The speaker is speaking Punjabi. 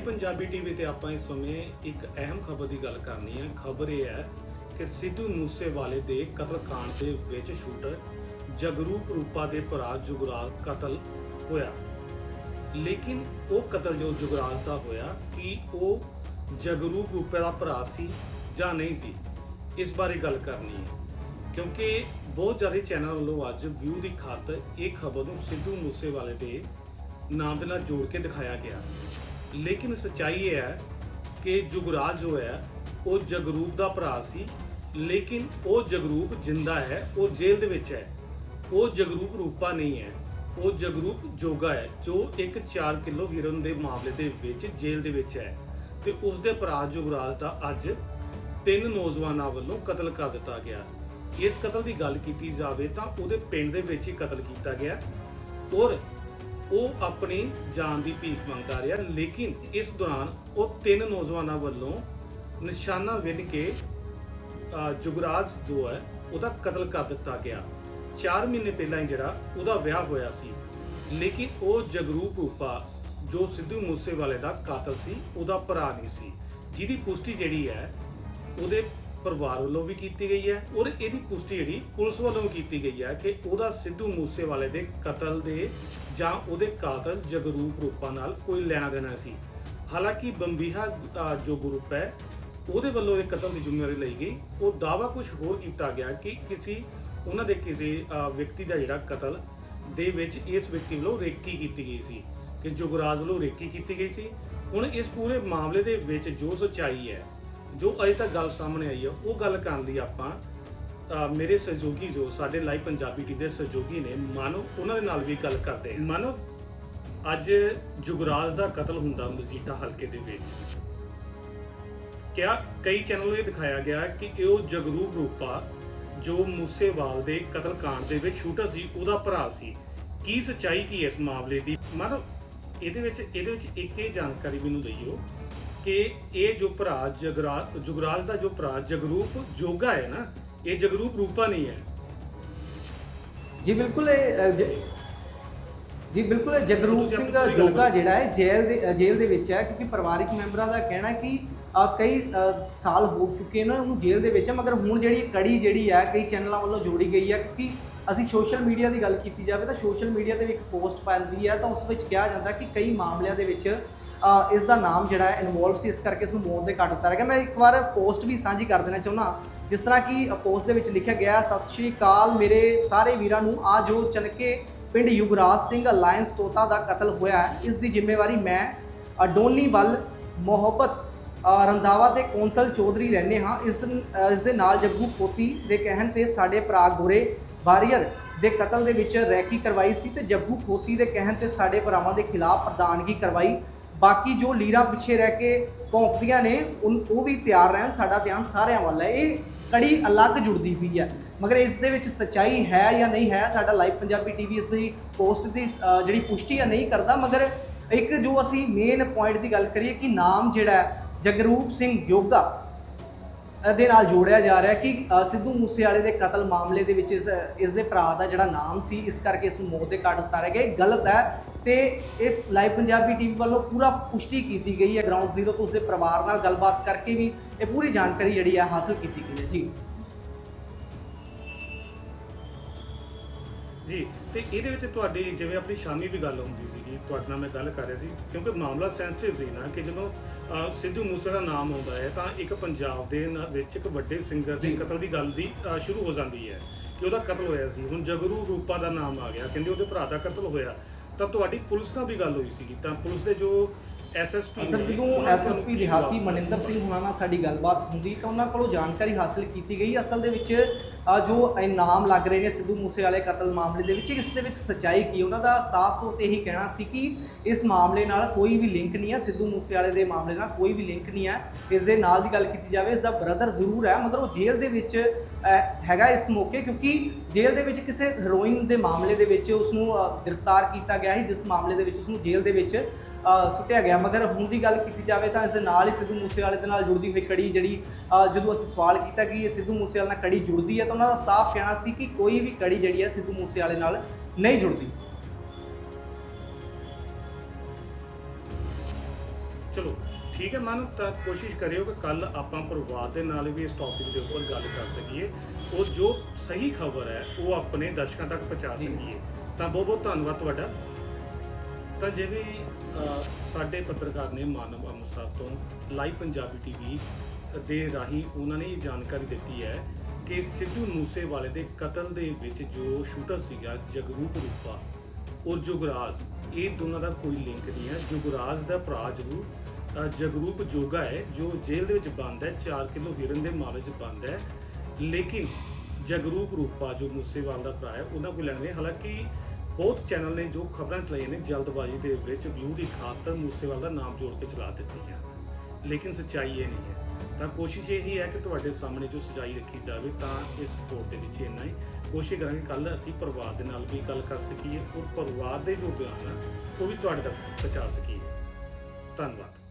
ਲਾਈਵ ਪੰਜਾਬੀ ਟੀਵੀ ਤੇ ਆਪਾਂ ਇਸ ਸਮੇਂ ਇੱਕ ਅਹਿਮ ਖਬਰ ਦੀ ਗੱਲ ਕਰਨੀ ਹੈ। ਖਬਰ ਇਹ ਹੈ ਕਿ ਸਿੱਧੂ ਮੂਸੇਵਾਲੇ ਦੇ ਕਤਲकांड ਦੇ ਵਿੱਚ ਸ਼ੂਟਰ ਜਗਰੂਪ ਰੂਪਾ ਦੇ ਭਰਾ ਜੁਗਰਾਜ ਕਤਲ ਹੋਇਆ। ਲੇਕਿਨ ਉਹ ਕਤਲ ਜੋ ਜੁਗਰਾਜ ਦਾ ਹੋਇਆ, ਕਿ ਉਹ ਜਗਰੂਪ ਰੂਪੇ ਦਾ ਭਰਾ ਸੀ ਜਾਂ ਨਹੀਂ ਸੀ, ਇਸ ਬਾਰੇ ਗੱਲ ਕਰਨੀ ਹੈ। ਕਿਉਂਕਿ ਬਹੁਤ ਜ਼ਿਆਦਾ ਚੈਨਲ ਵੱਲੋਂ ਅੱਜ ਵਿਊ ਦੀ ਖਾਤਰ ਇਹ ਖਬਰ ਨੂੰ ਸਿੱਧੂ ਮੂਸੇਵਾਲੇ ਦੇ ਨਾਮ ਦੇ ਨਾਲ ਜੋੜ ਕੇ ਦਿਖਾਇਆ ਗਿਆ। ਲੇਕਿਨ ਸੱਚਾਈ ਇਹ ਹੈ ਕਿ ਜੁਗਰਾਜ ਜੋ ਹੈ, ਉਹ ਜਗਰੂਪ ਦਾ ਭਰਾ ਸੀ, ਲੇਕਿਨ ਉਹ ਜਗਰੂਪ ਜਿੰਦਾ ਹੈ, ਉਹ ਜੇਲ੍ਹ ਦੇ ਵਿੱਚ ਹੈ। ਉਹ ਜਗਰੂਪ ਰੂਪਾ ਨਹੀਂ ਹੈ, ਉਹ ਜਗਰੂਪ ਜੋਗਾ ਹੈ, ਜੋ ਇੱਕ 4 ਕਿਲੋ ਹੀਰੋਇਨ ਦੇ ਮਾਮਲੇ ਦੇ ਵਿੱਚ ਜੇਲ੍ਹ ਦੇ ਵਿੱਚ ਹੈ। ਤੇ ਉਸ ਦੇ ਭਰਾ ਜੁਗਰਾਜ ਦਾ ਅੱਜ ਤਿੰਨ ਨੌਜਵਾਨਾਂ ਵੱਲੋਂ ਕਤਲ ਕਰ ਦਿੱਤਾ ਗਿਆ। ਇਸ ਕਤਲ ਦੀ ਗੱਲ ਕੀਤੀ ਜਾਵੇ ਤਾਂ ਉਹਦੇ ਪਿੰਡ ਦੇ ਵਿੱਚ ਹੀ ਕਤਲ ਕੀਤਾ ਗਿਆ। ਔਰ ਉਹ ਆਪਣੀ ਜਾਨ ਦੀ ਭੀਖ ਮੰਗਦਾ ਰਿਹਾ ਲੇਕਿਨ ਇਸ ਦੌਰਾਨ ਉਹ ਤਿੰਨ ਨੌਜਵਾਨਾਂ ਵੱਲੋਂ ਨਿਸ਼ਾਨਾ ਵਿੰਨ ਕੇ ਅਹ, ਜੁਗਰਾਜ ਜੋ ਹੈ ਉਹਦਾ ਕਤਲ ਕਰ ਦਿੱਤਾ ਗਿਆ। 4 ਮਹੀਨੇ ਪਹਿਲਾਂ ਹੀ ਜਿਹੜਾ ਉਹਦਾ ਵਿਆਹ ਹੋਇਆ ਸੀ। ਲੇਕਿਨ ਉਹ ਜਗਰੂਪ ਰੂਪਾ ਜੋ ਸਿੱਧੂ ਮੂਸੇਵਾਲੇ ਦਾ ਕਾਤਲ ਸੀ ਉਹਦਾ ਭਰਾ ਨਹੀਂ ਸੀ। ਜਿਹਦੀ ਪੁਸ਼ਟੀ ਜਿਹੜੀ ਹੈ ਉਹਦੇ ਪਰਿਵਾਰ ਵੱਲੋਂ ਵੀ ਕੀਤੀ ਗਈ ਹੈ ਔਰ ਇਹਦੀ ਪੁਸ਼ਟੀ ਜਿਹੜੀ ਪੁਲਿਸ ਵੱਲੋਂ ਕੀਤੀ ਗਈ ਹੈ ਕਿ ਉਹਦਾ ਸਿੱਧੂ ਮੂਸੇਵਾਲੇ ਦੇ ਕਤਲ ਦੇ ਜਾਂ ਉਹਦੇ ਕਾਤਲ ਜਗਰੂਪ ਰੂਪਾ ਨਾਲ ਕੋਈ ਲੈਣਾ ਦੇਣਾ ਸੀ। ਹਾਲਾਂਕਿ ਬੰਬੀਹਾ ਅਹ, ਜੋ ਗਰੁੱਪ ਹੈ ਉਹਦੇ ਵੱਲੋਂ ਇਹ ਕਤਲ ਦੀ ਜ਼ਿੰਮੇਵਾਰੀ ਲਈ ਗਈ। ਉਹ ਦਾਵਾ ਕੁਝ ਹੋਰ ਕੀਤਾ ਗਿਆ ਕਿ ਕਿਸੇ ਉਹਨਾਂ ਦੇ ਕਿਸੇ ਵਿਅਕਤੀ ਦਾ ਜਿਹੜਾ ਕਤਲ ਦੇ ਵਿੱਚ ਇਸ ਵਿਅਕਤੀ ਵੱਲੋਂ ਰੇਕੀ ਕੀਤੀ ਗਈ ਸੀ ਕਿ ਜੁਗਰਾਜ ਵੱਲੋਂ ਰੇਕੀ ਕੀਤੀ ਗਈ ਸੀ। ਹੁਣ ਇਸ ਪੂਰੇ ਮਾਮਲੇ ਦੇ ਵਿੱਚ ਜੋ ਸੱਚਾਈ ਹੈ ਜੋ ਅਜੇ ਤੱਕ ਗੱਲ ਸਾਹਮਣੇ ਆਈ ਹੈ ਉਹ ਗੱਲ ਕਰਨ ਲਈ ਆਪਾਂ ਮੇਰੇ ਸਹਿਯੋਗੀ ਜੋ ਸਾਡੇ ਲਾਈਵ ਪੰਜਾਬੀ ਟੀਵੀ ਦੇ ਸਹਿਯੋਗੀ ਨੇ, ਮਾਨੋ, ਉਹਨਾਂ ਦੇ ਨਾਲ ਵੀ ਗੱਲ ਕਰਦੇ ਹਾਂ। ਮਾਨੋ, ਅੱਜ ਜੁਗਰਾਜ ਦਾ ਕਤਲ ਹੁੰਦਾ ਮਜੀਠਾ ਹਲਕੇ ਦੇ ਵਿੱਚ। ਕਿਆ ਕਈ ਚੈਨਲ ਇਹ ਦਿਖਾਇਆ ਗਿਆ ਕਿ ਇਹ ਉਹ ਜਗਰੂਪ ਰੂਪਾ ਜੋ ਮੂਸੇਵਾਲ ਦੇ ਕਤਲकांड ਦੇ ਵਿੱਚ ਸ਼ੂਟਰ ਸੀ, ਉਹਦਾ ਭਰਾ ਸੀ। ਕੀ ਸੱਚਾਈ ਕੀ ਇਸ ਮਾਮਲੇ ਦੀ? ਮਾਨੋ, ਇਹਦੇ ਵਿੱਚ ਇਹਦੇ ਵਿੱਚ ਇੱਕ ਇਹ ਜਾਣਕਾਰੀ ਮੈਨੂੰ ਦਈਓ ਕਿ ਇਹ ਜੋ ਭਰਾ ਜਗਰਾਜ ਜੁਗਰਾਜ ਦਾ ਜੋ ਭਰਾ ਜਗਰੂਪ ਜੋਗਾ ਹੈ ਨਾ ਇਹ ਜਗਰੂਪ ਰੂਪਾ ਨਹੀਂ ਹੈ ਜੀ ਬਿਲਕੁਲ ਇਹ ਅ, ਜ- ਜੀ ਬਿਲਕੁਲ ਇਹ ਜਗਰੂਪ ਤੁਸੀਂ ਸਿੰਘ ਆਪਣੀ ਗੱਲ ਜੋਗਾ ਕਰੋ। ਜਿਹੜਾ ਹੈ ਜੇਲ੍ਹ ਦੇ ਅ, ਜੇਲ੍ਹ ਦੇ ਵਿੱਚ ਹੈ ਕਿਉਂਕਿ ਪਰਿਵਾਰਿਕ ਮੈਂਬਰਾਂ ਦਾ ਕਹਿਣਾ ਹੈ ਕਿ ਅ, ਕਈ ਅ, ਸਾਲ ਹੋ ਚੁੱਕੇ ਨੇ ਉਹਨੂੰ ਜੇਲ੍ਹ ਦੇ ਵਿੱਚ ਹੈ ਮਗਰ ਹੁਣ ਜਿਹੜੀ ਕੜੀ ਜਿਹੜੀ ਹੈ ਕਈ ਚੈਨਲਾਂ ਵੱਲੋਂ ਜੋੜੀ ਗਈ ਹੈ ਕਿਉਂਕਿ ਅਸੀਂ ਸੋਸ਼ਲ ਮੀਡੀਆ ਦੀ ਗੱਲ ਕੀਤੀ ਜਾਵੇ ਤਾਂ ਸੋਸ਼ਲ ਮੀਡੀਆ ਤੇ ਵੀ ਇੱਕ ਪੋਸਟ ਪੈਂਦੀ ਹੈ ਤਾਂ ਉਸ ਵਿੱਚ ਕਿਹਾ ਜਾਂਦਾ ਕਿ ਕਈ ਮਾਮਲਿਆਂ ਦੇ ਵਿੱਚ ਇਸ ਦਾ ਨਾਮ ਜਿਹੜਾ ਇਨਵੋਲਵ ਸੀ ਇਸ ਕਰਕੇ ਇਸ ਨੂੰ ਮੌਤ ਦੇ ਘਾਟ ਉਤਾਰਿਆ ਗਿਆ। ਮੈਂ ਇੱਕ ਵਾਰ ਪੋਸਟ ਵੀ ਸਾਂਝੀ ਕਰ ਦੇਣਾ ਚਾਹੁੰਦਾ ਜਿਸ ਤਰ੍ਹਾਂ ਕਿ ਪੋਸਟ ਦੇ ਵਿੱਚ ਲਿਖਿਆ ਗਿਆ ਸਤਿ ਸ਼੍ਰੀ ਅਕਾਲ ਮੇਰੇ ਸਾਰੇ ਵੀਰਾਂ ਨੂੰ। ਆ ਜੋ ਚਨਕੇ ਪਿੰਡ ਯੁਗਰਾਜ ਸਿੰਘ ਅਲਾਇੰਸ ਤੋਤਾ ਦਾ ਕਤਲ ਹੋਇਆ ਹੈ ਇਸ ਦੀ ਜ਼ਿੰਮੇਵਾਰੀ ਮੈਂ ਅਡੋਨੀ ਵੱਲ ਮੁਹੱਬਤ ਅ, ਰੰਧਾਵਾ ਤੇ ਕੌਂਸਲ ਚੌਧਰੀ ਰਹਿੰਦੇ ਹਾਂ। ਇਸ ਇਸ ਦੇ ਨਾਲ ਜੱਗੂ ਪੋਤੀ ਦੇ ਕਹਿਣ ਤੇ ਸਾਡੇ ਭਰਾ ਗੋਰੇ ਵਾਰੀਅਰ ਦੇ ਕਤਲ ਦੇ ਵਿੱਚ ਰੈਕੀ ਕਰਵਾਈ ਸੀ ਤੇ ਜੱਗੂ ਖੋਤੀ ਦੇ ਕਹਿਣ ਤੇ ਸਾਡੇ ਭਰਾਵਾਂ ਦੇ ਖਿਲਾਫ ਪ੍ਰਧਾਨਗੀ ਕਰਵਾਈ। ਬਾਕੀ ਜੋ ਲੀਰਾਂ ਪਿੱਛੇ ਰਹਿ ਕੇ ਭੌਂਕਦੀਆਂ ਨੇ, ਉਨ- ਉਹ ਵੀ ਤਿਆਰ ਰਹਿਣ, ਸਾਡਾ ਧਿਆਨ ਸਾਰਿਆਂ ਵੱਲ ਹੈ। ਇਹ ਕੜੀ ਅਲੱਗ ਜੁੜਦੀ ਪਈ ਹੈ। ਮਗਰ ਇਸ ਦੇ ਵਿੱਚ ਸਚਾਈ ਹੈ ਜਾਂ ਨਹੀਂ ਹੈ, ਸਾਡਾ ਲਾਈਵ ਪੰਜਾਬੀ ਟੀਵੀ ਇਸ ਦੀ ਪੋਸਟ ਦੀ ਜਿਹੜੀ ਪੁਸ਼ਟੀ ਹੈ, ਨਹੀਂ ਕਰਦਾ। ਮਗਰ ਇੱਕ ਜੋ ਅਸੀਂ ਮੇਨ ਪੁਆਇੰਟ ਦੀ ਗੱਲ ਕਰੀਏ ਕਿ ਨਾਮ ਜਿਹੜਾ ਜਗਰੂਪ ਸਿੰਘ ਯੋਗਾ ਦੇ ਨਾਲ ਜੋੜਿਆ ਜਾ ਰਿਹਾ ਕਿ ਸਿੱਧੂ ਮੂਸੇਵਾਲੇ ਦੇ ਕਤਲ ਮਾਮਲੇ ਦੇ ਵਿੱਚ ਇਸ ਇਸ ਦੇ ਭਰਾ ਦਾ ਜਿਹੜਾ ਨਾਮ ਸੀ, ਇਸ ਕਰਕੇ ਇਸ ਨੂੰ ਮੌਤ ਦੇ ਘਾਟ ਉਤਾਰਿਆ ਗਿਆ। ਇਹ ਗਲਤ ਹੈ ਤੇ ਇਹ ਲਾਈਵ ਪੰਜਾਬੀ ਟੀਵੀ ਵੱਲੋਂ ਪੂਰਾ ਪੁਸ਼ਟੀ ਕੀਤੀ ਗਈ ਹੈ ਗਰਾਊਂਡ ਜ਼ੀਰੋ ਤੋਂ ਉਸਦੇ ਪਰਿਵਾਰ ਨਾਲ ਗੱਲਬਾਤ ਕਰਕੇ ਵੀ ਇਹ ਪੂਰੀ ਜਾਣਕਾਰੀ ਜਿਹੜੀ ਹੈ ਹਾਸਲ ਕੀਤੀ ਗਈ ਹੈ। ਜੀ। ਜੀ ਤੇ ਇਹਦੇ ਵਿੱਚ ਤੁਹਾਡੀ ਜਿਵੇਂ ਆਪਣੀ ਸ਼ਾਮੀ ਵੀ ਗੱਲ ਹੁੰਦੀ ਸੀਗੀ ਤੁਹਾਡੇ ਨਾਲ ਮੈਂ ਗੱਲ ਕਰ ਰਿਹਾ ਸੀ ਕਿਉਂਕਿ ਮਾਮਲਾ ਸੈਂਸਿਟਿਵ ਸੀ ਨਾ ਕਿ ਜਦੋਂ ਅਹ, ਸਿੱਧੂ ਮੂਸੇ ਦਾ ਨਾਮ ਆਉਂਦਾ ਹੈ ਤਾਂ ਇੱਕ ਪੰਜਾਬ ਦੇ ਨ- ਵਿੱਚ ਇੱਕ ਵੱਡੇ ਸਿੰਗਰ ਦੇ। ਕਤਲ ਦੀ ਗੱਲ ਦੀ ਅਹ, ਸ਼ੁਰੂ ਹੋ ਜਾਂਦੀ ਹੈ ਕਿ ਉਹਦਾ ਕਤਲ ਹੋਇਆ ਸੀ ਹੁਣ ਜਗਰੂ ਰੂਪਾ ਦਾ ਨਾਮ ਆ ਗਿਆ ਕਹਿੰਦੇ ਉਹਦੇ ਭਰਾ ਦਾ ਕਤਲ ਹੋਇਆ ਤਾਂ ਤੁਹਾਡੀ ਪੁਲਿਸ ਨਾਲ ਵੀ ਗੱਲ ਹੋਈ ਸੀਗੀ ਤਾਂ ਪੁਲਿਸ ਦੇ ਜੋ ਐਸਐਸਪੀ ਸਰ ਜਦੋਂ ਐਸਐਸਪੀ ਦਿਹਾਤੀ ਮਨਿੰਦਰ ਸਿੰਘ ਹੁਣਾਂ ਨਾਲ ਸਾਡੀ ਗੱਲਬਾਤ ਹੁੰਦੀ ਤਾਂ ਉਹਨਾਂ ਕੋਲੋਂ ਜਾਣਕਾਰੀ ਹਾਸਲ ਕੀਤੀ ਗਈ। ਅਸਲ ਦੇ ਵਿੱਚ ਜੋ ਇਨਾਮ ਲੱਗ ਰਹੇ ਨੇ ਸਿੱਧੂ ਮੂਸੇਵਾਲੇ ਕਤਲ ਮਾਮਲੇ ਦੇ ਵਿੱਚ ਇਸ ਦੇ ਵਿੱਚ ਸੱਚਾਈ ਕੀ? ਉਹਨਾਂ ਦਾ ਸਾਫ਼ ਤੌਰ ਤੇ ਇਹੀ ਕਹਿਣਾ ਸੀ ਕਿ ਇਸ ਮਾਮਲੇ ਨਾਲ ਕੋਈ ਵੀ ਲਿੰਕ ਨਹੀਂ ਹੈ ਸਿੱਧੂ ਮੂਸੇਵਾਲੇ ਦੇ ਮਾਮਲੇ ਨਾਲ ਕੋਈ ਵੀ ਲਿੰਕ ਨਹੀਂ ਹੈ। ਇਸ ਦੇ ਨਾਲ ਦੀ ਗੱਲ ਕੀਤੀ ਜਾਵੇ ਇਸ ਦਾ ਬ੍ਰਦਰ ਜ਼ਰੂਰ ਹੈ ਮਗਰ ਉਹ ਜੇਲ੍ਹ ਦੇ ਵਿੱਚ ਹੈਗਾ ਇਸ ਮੌਕੇ ਕਿਉਂਕਿ ਜੇਲ੍ਹ ਦੇ ਵਿੱਚ ਕਿਸੇ ਹੈਰੋਇਨ ਦੇ ਮਾਮਲੇ ਦੇ ਵਿੱਚ ਉਸ ਨੂੰ ਗ੍ਰਿਫਤਾਰ ਕੀਤਾ ਗਿਆ ਸੀ ਜਿਸ ਮਾਮਲੇ ਦੇ ਵਿੱਚ ਉਸ ਨੂੰ ਜੇਲ੍ਹ ਦੇ ਵਿੱਚ ਸੁੱਟਿਆ ਗਿਆ। ਮਗਰ ਹੁਣ ਦੀ ਗੱਲ ਕੀਤੀ ਜਾਵੇ ਤਾਂ ਇਸ ਦੇ ਨਾਲ ਹੀ ਸਿੱਧੂ ਮੂਸੇਵਾਲੇ ਦੇ ਨਾਲ ਜੁੜਦੀ ਹੋਈ ਕੜੀ ਜਿਹੜੀ ਜਦੋਂ ਅਸੀਂ ਸਵਾਲ ਕੀਤਾ ਕਿ ਇਹ ਸਿੱਧੂ ਮੂਸੇਵਾਲੇ ਨਾਲ ਕੜੀ ਜੁੜਦੀ ਹੈ ਤਾਂ ਉਹਨਾਂ ਦਾ ਸਾਫ਼ ਕਹਿਣਾ ਸੀ ਕਿ ਕੋਈ ਵੀ ਕੜੀ ਜਿਹੜੀ ਹੈ ਸਿੱਧੂ ਮੂਸੇਵਾਲੇ ਨਾਲ ਨਹੀਂ ਜੁੜਦੀ। ਚਲੋ ਠੀਕ ਹੈ ਮਨ ਤਾਂ ਕੋਸ਼ਿਸ਼ ਕਰਿਓ ਕਿ ਕੱਲ ਆਪਾਂ ਪਰਿਵਾਰ ਦੇ ਨਾਲ ਵੀ ਇਸ ਟੌਪਿਕ ਦੇ ਉੱਪਰ ਗੱਲ ਕਰ ਸਕੀਏ। ਉਹ ਜੋ ਸਹੀ ਖਬਰ ਹੈ ਉਹ ਆਪਣੇ ਦਰਸ਼ਕਾਂ ਤੱਕ ਪਹੁੰਚਾ। ਸਕੀਏ। ਤਾਂ ਬਹੁਤ ਬਹੁਤ ਧੰਨਵਾਦ ਤੁਹਾਡਾ। ਤਾਂ ਜਿਵੇਂ ਸਾਡੇ ਪੱਤਰਕਾਰ ਨੇ ਮਾਨਵ ਅੰਮ੍ਰਿਤਸਰ ਤੋਂ ਲਾਈਵ ਪੰਜਾਬੀ ਟੀਵੀ ਦੇ ਰਾਹੀਂ ਉਹਨਾਂ ਨੇ ਇਹ ਜਾਣਕਾਰੀ ਦਿੱਤੀ ਹੈ ਕਿ ਸਿੱਧੂ ਮੂਸੇਵਾਲੇ ਦੇ ਕਤਲ ਦੇ ਵਿੱਚ ਜੋ ਸ਼ੂਟਰ ਸੀਗਾ ਜਗਰੂਪ ਰੂਪਾ ਔਰ ਜੁਗਰਾਜ, ਇਹ ਦੋਨਾਂ ਦਾ ਕੋਈ ਲਿੰਕ ਨਹੀਂ ਹੈ। ਜੁਗਰਾਜ ਦਾ ਭਰਾ ਜ਼ਰੂਰ ਜਗਰੂਪ ਜੋਗਾ ਹੈ, ਜੋ ਜੇਲ੍ਹ ਦੇ ਵਿੱਚ ਬੰਦ ਹੈ 4 ਕਿਲੋ ਹਿਰਨ ਦੇ ਮਾਮਲੇ 'ਚ ਬੰਦ ਹੈ। ਲੇਕਿਨ ਜਗਰੂਪ ਰੂਪਾ ਜੋ ਮੂਸੇਵਾਲ ਦਾ ਭਰਾ ਹੈ, ਉਹਨਾਂ ਕੋਈ ਲੈਣ ਨਹੀਂ ਹਾਲਾਂਕਿ ਬਹੁਤ ਚੈਨਲ ਨੇ ਜੋ ਖਬਰਾਂ ਚਲਾਈਆਂ ਨੇ ਜਲਦਬਾਜ਼ੀ ਦੇ ਵਿੱਚ, ਵਿਊ ਦੀ ਖਾਤਰ ਮੂਸੇਵਾਲ ਦਾ ਨਾਮ ਜੋੜ ਕੇ ਚਲਾ ਦਿੱਤੀਆਂ ਲੇਕਿਨ ਸੱਚਾਈ ਇਹ ਨਹੀਂ ਹੈ। ਤਾਂ ਕੋਸ਼ਿਸ਼ ਇਹ ਹੀ ਹੈ ਕਿ ਤੁਹਾਡੇ ਸਾਹਮਣੇ ਜੋ ਸਚਾਈ ਰੱਖੀ ਜਾਵੇ, ਤਾਂ ਇਸ ਰਿਪੋਰਟ ਦੇ ਵਿੱਚ ਇੰਨਾ ਹੀ। ਕੋਸ਼ਿਸ਼ ਕਰਾਂਗੇ ਕੱਲ ਅਸੀਂ ਪਰਿਵਾਰ ਦੇ ਨਾਲ ਵੀ ਗੱਲ ਕਰ ਸਕੀਏ, ਔਰ ਪਰਿਵਾਰ ਦੇ ਜੋ ਬਿਆਨ ਆ, ਉਹ ਵੀ ਤੁਹਾਡੇ ਤੱਕ ਪਹੁੰਚਾ ਸਕੀਏ। ਧੰਨਵਾਦ।